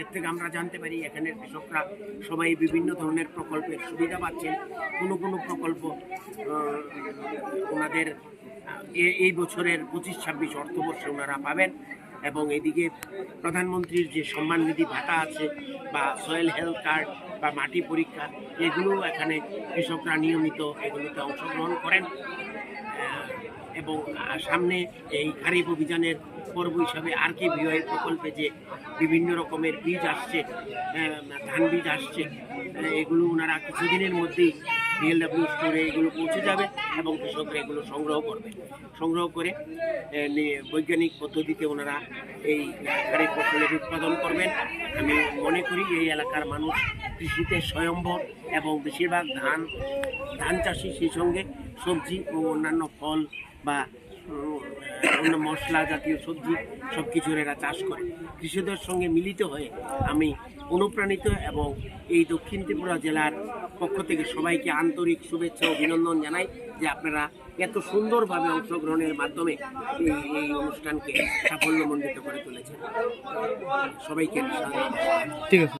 এর থেকে আমরা জানতে পারি এখানের কৃষকরা সবাই বিভিন্ন ধরনের প্রকল্পের সুবিধা পাচ্ছেন। কোনো কোনো প্রকল্প ওনাদের এই বছরের পঁচিশ, ছাব্বিশ অর্থবর্ষে ওনারা পাবেন এবং এদিকে প্রধানমন্ত্রীর যে সম্মান নিধি ভাতা আছে বা সয়েল হেলথ কার্ড বা মাটি পরীক্ষা এগুলো এখানে কৃষকরা নিয়মিত এগুলোতে অংশগ্রহণ করেন। এবং সামনে এই খারিফ অভিযানের পর্ব হিসাবে আর কে ভিওআই প্রকল্পে যে বিভিন্ন রকমের বীজ আসছে ধান বীজ আসছে এগুলো ওনারা কিছুদিনের মধ্যেই বিএলডাব্লিউ স্টোরে এগুলো পৌঁছে যাবে এবং কৃষকরা এগুলো সংগ্রহ করবে। সংগ্রহ করে বৈজ্ঞানিক পদ্ধতিতে ওনারা এই খারিফ ফসলের উৎপাদন করবেন। আমি মনে করি এই এলাকার মানুষ কৃষিতে স্বয়ম্বর এবং বেশিরভাগ ধান ধান চাষি সেই সঙ্গে সবজি ও অন্যান্য ফল বা অন্য মশলা জাতীয় সবজি সব কিছুর এরা চাষ করে। কৃষকদের সঙ্গে মিলিত হয়ে আমি অনুপ্রাণিত এবং এই দক্ষিণ ত্রিপুরা জেলার পক্ষ থেকে সবাইকে আন্তরিক শুভেচ্ছা অভিনন্দন জানাই যে আপনারা এত সুন্দরভাবে অংশগ্রহণের মাধ্যমে এই এই অনুষ্ঠানকে সাফল্যমণ্ডিত করে তুলেছেন। সবাইকে ঠিক আছে।